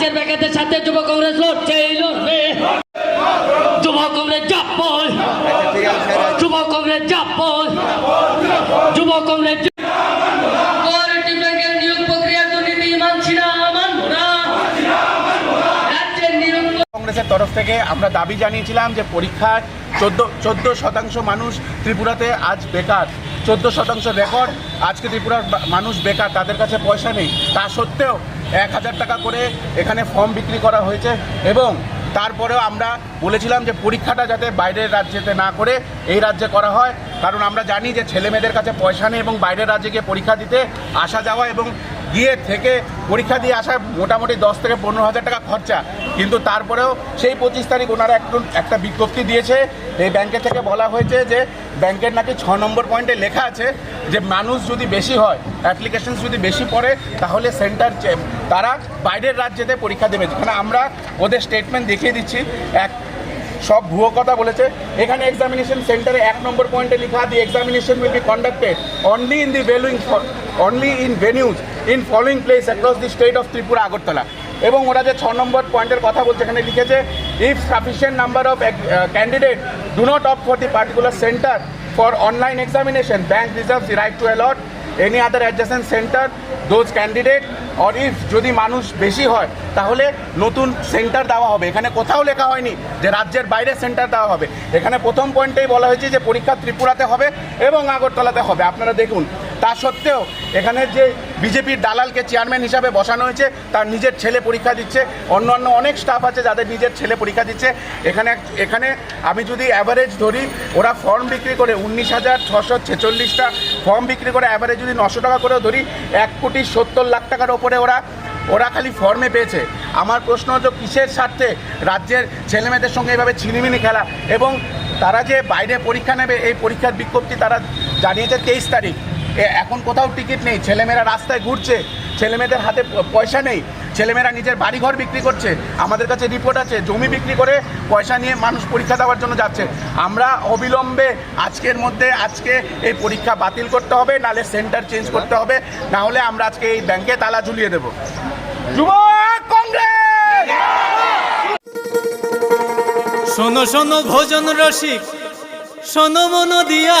রাজ্যের ব্যাগেদের সাথে যুব কংগ্রেস লড়ছে লড়বে। যুব কংগ্রেস জাপল যুব কংগ্রেস জাপল যুব কংগ্রেস কংগ্রেসের তরফ থেকে আমরা দাবি জানিয়েছিলাম যে পরীক্ষার চোদ্দ চোদ্দ শতাংশ মানুষ ত্রিপুরাতে আজ বেকার। চোদ্দ শতাংশ রেকর্ড। আজকে ত্রিপুরার মানুষ বেকার, তাদের কাছে পয়সা নেই। তা সত্ত্বেও এক হাজার টাকা করে এখানে ফর্ম বিক্রি করা হয়েছে এবং তারপরেও আমরা বলেছিলাম যে পরীক্ষাটা যাতে বাইরের রাজ্যেতে না করে এই রাজ্যে করা হয়। কারণ আমরা জানি যে ছেলেমেয়েদের কাছে পয়সা নেই এবং বাইরের রাজ্যে গিয়ে পরীক্ষা দিতে আসা যাওয়া এবং গিয়ে থেকে পরীক্ষা দিয়ে আসা মোটামুটি দশ থেকে পনেরো হাজার টাকা খরচা। কিন্তু তারপরেও সেই পঁচিশ তারিখ ওনারা একটু, একটা বিজ্ঞপ্তি দিয়েছে। এই ব্যাংকের থেকে বলা হয়েছে যে ব্যাংকের নাকি ছ নম্বর পয়েন্টে লেখা আছে যে মানুষ যদি বেশি হয় অ্যাপ্লিকেশনস যদি বেশি পড়ে, তাহলে সেন্টার তারা বাইরের রাজ্যেতে পরীক্ষা দেবে। যেখানে আমরা ওদের স্টেটমেন্ট দেখিয়ে দিচ্ছি। এক সব ভুয়ো কথা বলেছে। এখানে এক্সামিনেশন সেন্টারে এক নম্বর পয়েন্টে লেখা the examination will be conducted only in the valuing only in venues in following place across the state of Tripura Agartala এবং ওরা যে ছ নম্বর পয়েন্টের কথা বলছে, এখানে লিখেছে if sufficient number of candidate do not opt for the particular centre for online examination bank reserve the right to allot any other adjacent centre those candidate or if যদি মানুষ বেশি হয়, তাহলে নতুন সেন্টার দেওয়া হবে। এখানে কোথাও লেখা হয়নি যে রাজ্যের বাইরে সেন্টার দেওয়া হবে। এখানে প্রথম পয়েন্টেই বলা হয়েছে যে পরীক্ষা ত্রিপুরাতে হবে এবং আগরতলাতে হবে। আপনারা দেখুন তা সত্ত্বেও এখানে যে বিজেপির দালালকে চেয়ারম্যান হিসাবে বসানো হয়েছে, তার নিজের ছেলে পরীক্ষা দিচ্ছে অন্য অন্য অনেক স্টাফ আছে যাদের নিজের ছেলে পরীক্ষা দিচ্ছে। এখানে এখানে আমি যদি অ্যাভারেজ ধরি, ওরা ফর্ম বিক্রি করে উনিশ হাজার ছশো ছেচল্লিশটা ফর্ম বিক্রি করে অ্যাভারেজ যদি নশো টাকা করেও ধরি, এক কোটি সত্তর লাখ টাকার ওপরে ওরা ওরা খালি ফর্মে পেয়েছে। আমার প্রশ্ন হচ্ছে কিসের স্বার্থে রাজ্যের ছেলেমেয়েদের সঙ্গে এভাবে ছিনিমিনি খেলা? এবং তারা যে বাইরে পরীক্ষা নেবে, এই পরীক্ষার বিজ্ঞপ্তি তারা জানিয়েছে তেইশ তারিখ। এখন কোথাও টিকিট নেই। ছেলেমেয়েরা রাস্তায় ঘুরছে, ছেলেমেয়েদের হাতে পয়সা নেই। ছেলেমেয়েরা নিজের বাড়িঘর বিক্রি করছে। আমাদের কাছে রিপোর্ট আছে, জমি বিক্রি করে পয়সা নিয়ে মানুষ পরীক্ষা দেওয়ার জন্য যাচ্ছে। আমরা অবিলম্বে আজকের মধ্যে, আজকে এই পরীক্ষা বাতিল করতে হবে নালে সেন্টার চেঞ্জ করতে হবে না হলে আমরা আজকে এই ব্যাংকে তালা ঝুলিয়ে দেবো। যুব কংগ্রেস! শোনো শোনো, ভোজন রসিক, শোনো মন দিয়া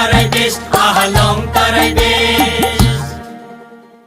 লঙ্কারাই দেশ আহা লঙ্কারাই দেশ